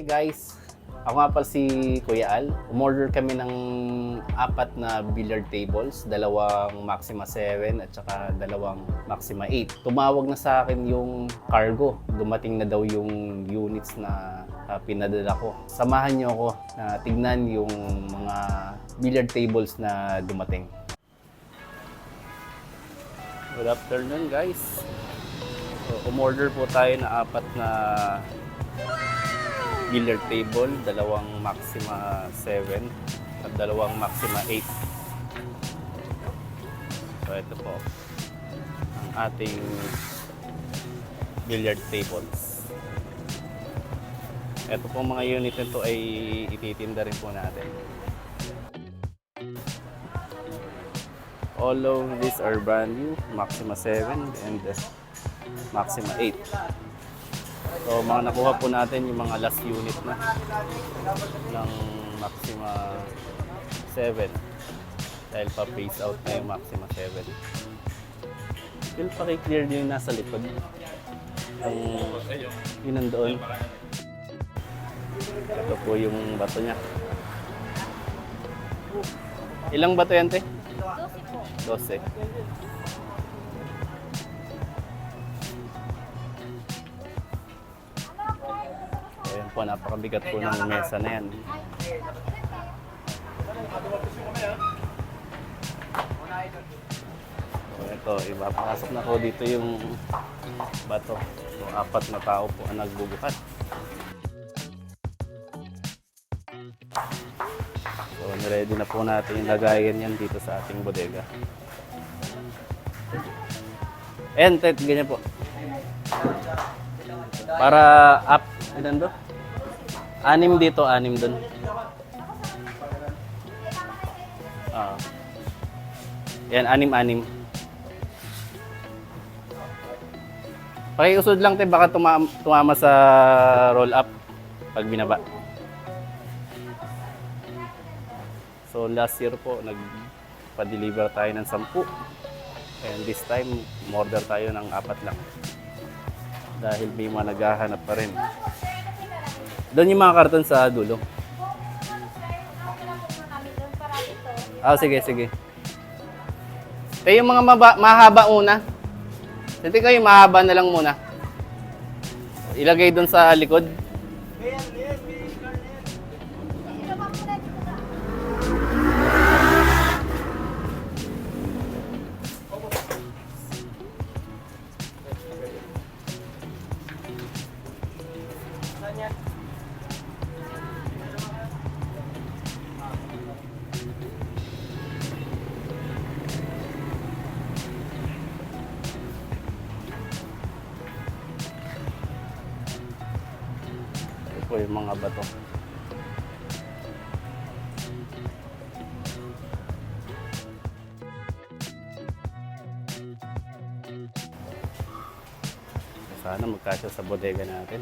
Hey guys, ako nga pala si Kuya Al. Umorder kami ng apat na billiard tables, dalawang Maxima 7 at saka dalawang Maxima 8. Tumawag na sa akin yung cargo. Dumating na daw yung units na ah, pinadala ko. Samahan niyo ako na tignan yung mga billiard tables na dumating. Good afternoon guys. So, umorder po tayo na apat na billiard table, dalawang Maxima 7 at dalawang Maxima 8. So ito po ang ating billiard tables. Ito po mga unit nito ay ititinda rin po natin. All of these are brand new, Maxima 7 and Maxima 8. So mga nakuha po natin yung mga last unit na ng Maxima 7 dahil pa phase out na yung Maxima 7. Still paki-clear yung nasa likod. Ang yun nandoon. Ito po yung bato niya. Ilang bato yan, te? 12 po. 12. Po, napakabigat po ng mesa na yan. So, ito, ipapasok na ko dito yung bato. So, apat na tao po ang nagbubukat. So, niready na po natin yung lagayan yan dito sa ating bodega. And, tet, ganyan po. Para up, ilan do? Anim dito, anim dun. Ah. yan, anim-anim. Pakiusod lang, te, baka tumama, tumama sa roll up pag binaba. So last year po, nagpa-deliver tayo ng 10. And this time, order tayo ng apat lang. Dahil may mga naghahanap pa rin. Doon yung mga karton sa dulo. Ah, sige, sige. Tayo yung mga maba, mahaba una. Hindi kayo mahaba na lang muna. Ilagay doon sa likod. Yung mga bato. Sana magkasya sa bodega natin.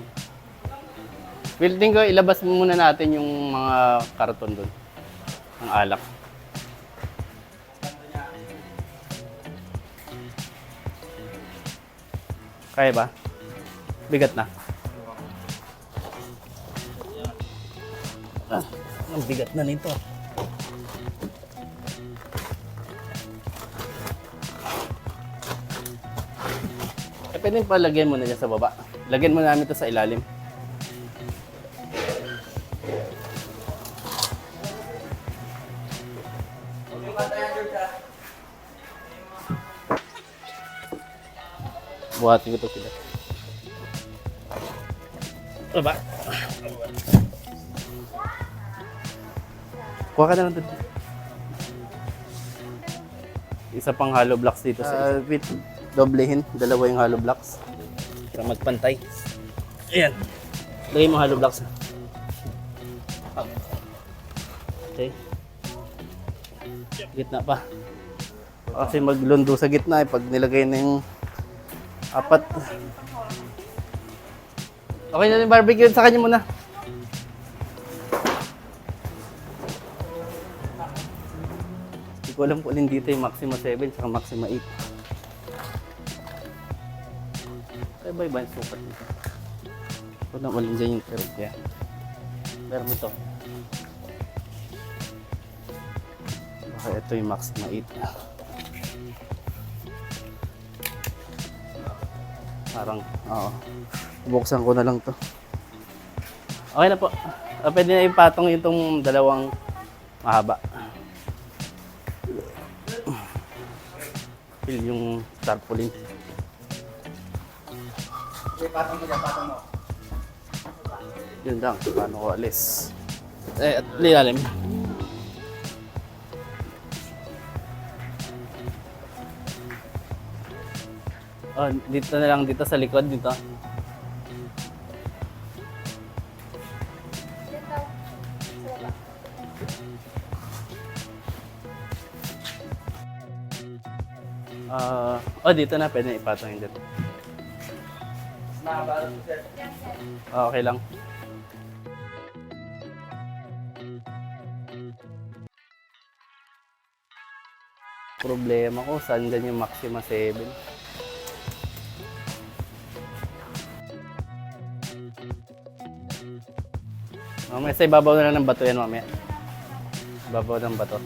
Building ko, ilabas muna natin yung mga karton doon. Ang alak. Kaya ba? Bigat na. Ah, ang bigat na nito. Eh, pwede pa mo na dyan sa baba. Lagyan mo namin ito sa ilalim. Buhatin ko ito sila. Baba. Kuha ka na lang dito. Isa pang hollow blocks dito sa with doblehin. Dalawa yung hollow blocks. Para magpantay. Ayan. Lagay mo hollow blocks. Okay. Gitna pa. Kasi maglundo sa gitna eh, pag nilagay na yung apat. Okay na yung barbecue sa kanya muna. Ko alam kung alin dito yung Maxima 7 saka Maxima 8. Kaya ba iba yung sukat nito? Ito na alin dyan yung terapya. Meron ito. Okay, ito yung Maxima 8. Parang, oo. Buksan ko na lang to. Okay na po. Ah, pwede na ipatong itong dalawang mahaba. Feel yung tarpaulin. Yun lang, paano ko alis. Eh, at lilalim. Oh, dito na lang dito sa likod dito. Oh dito na pwede na ipatong yun dito. Ah, okay lang. Problema ko, saan dyan yung Maxima 7? Mamaya sa ibabaw na lang ng bato yan mamaya. Ibabaw ng bato.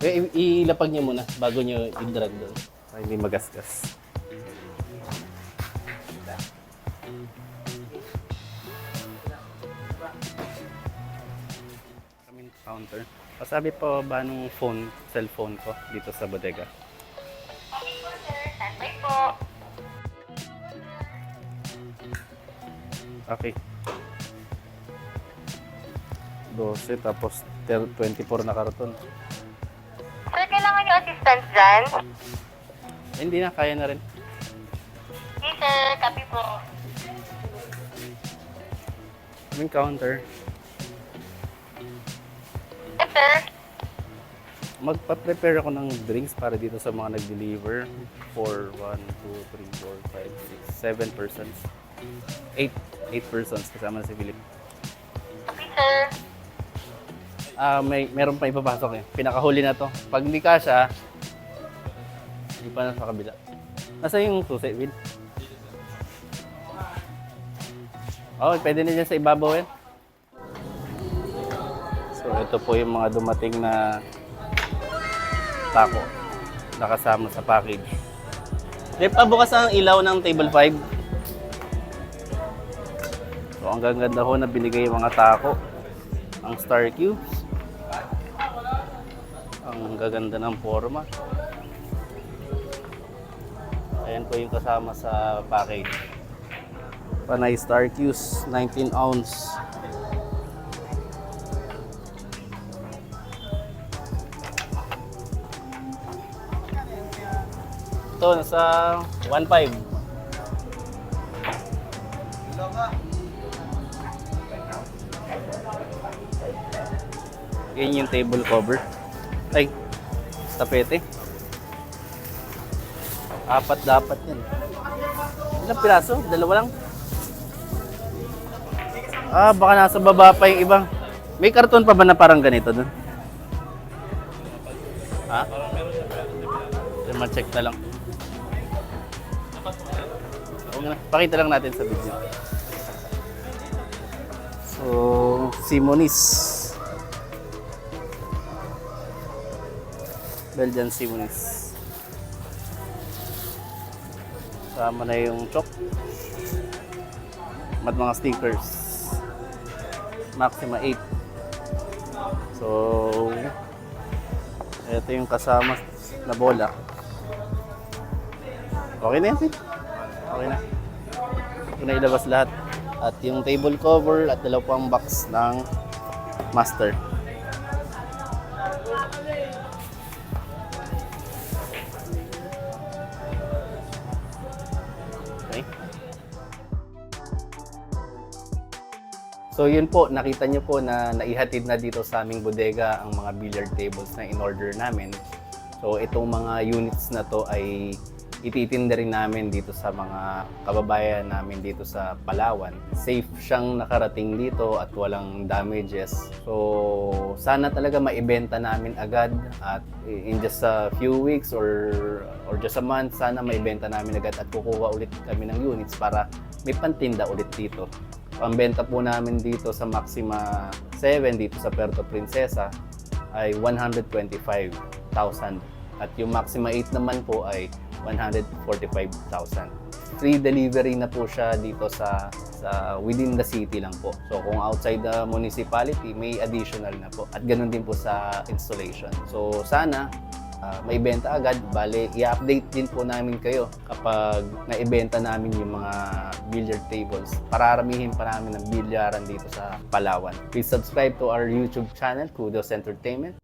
Eh, i- ilapag niyo muna bago niyo i-drag doon. Para hindi magasgas. Kami counter. Pasabi po ba nung phone, cellphone ko dito sa bodega? Standby po. Okay. 12 tapos ter- 24 na karton. Niyo assistance dyan? Hindi na, kaya na rin. Yes, sir. Copy po. Kaming counter. Yes, sir. Magpa-prepare ako ng drinks para dito sa mga nag-deliver for 1, 2, 3, 4, 5, 6, 7 persons. 8, 8 persons kasama na si Philip. Ah, may meron pa ipapasok eh. Pinakahuli na to. Pag hindi kasha, hindi pa na sa kabila. Nasa yung susi, Will? Oh, pwede na dyan sa ibabaw yan. So, ito po yung mga dumating na taco nakasama sa package. Dep, bukas ang ilaw ng table 5. So, ang gaganda ho na binigay yung mga taco. Ang star cubes. Ang gaganda ng forma. Ayan po yung kasama sa package. Panay Star Qs, 19 ounce. Ito, nasa 1.5. Yan yung table cover. Tapete. Apat dapat yan. Ilang piraso? Dalawa lang? Ah, baka nasa baba pa yung iba. May karton pa ba na parang ganito dun? Ha? Ito, ma-check na lang. Pakita lang natin sa video. So, Simonis. Belgian Simonis. Sama na yung chok. At mga stickers. Maxima 8. So, ito yung kasama na bola. Okay na yan? Okay na. Ito na ilabas lahat. At yung table cover at dalawa pang box ng master. So yun po, nakita nyo po na naihatid na dito sa aming bodega ang mga billiard tables na in-order namin. So itong mga units na to ay ititinda rin namin dito sa mga kababayan namin dito sa Palawan. Safe siyang nakarating dito at walang damages. So, sana talaga maibenta namin agad at in just a few weeks or or just a month, sana maibenta namin agad at kukuha ulit kami ng units para may pantinda ulit dito. Ang benta po namin dito sa Maxima 7 dito sa Puerto Princesa ay 125,000 at yung Maxima 8 naman po ay 145,000. Free delivery na po siya dito sa sa within the city lang po. So kung outside the municipality, may additional na po. At ganun din po sa installation. So sana uh, maibenta agad. Bale, i-update din po namin kayo kapag naibenta namin yung mga billiard tables. Pararamihin pa namin ng bilyaran dito sa Palawan. Please subscribe to our YouTube channel, Kudos Entertainment.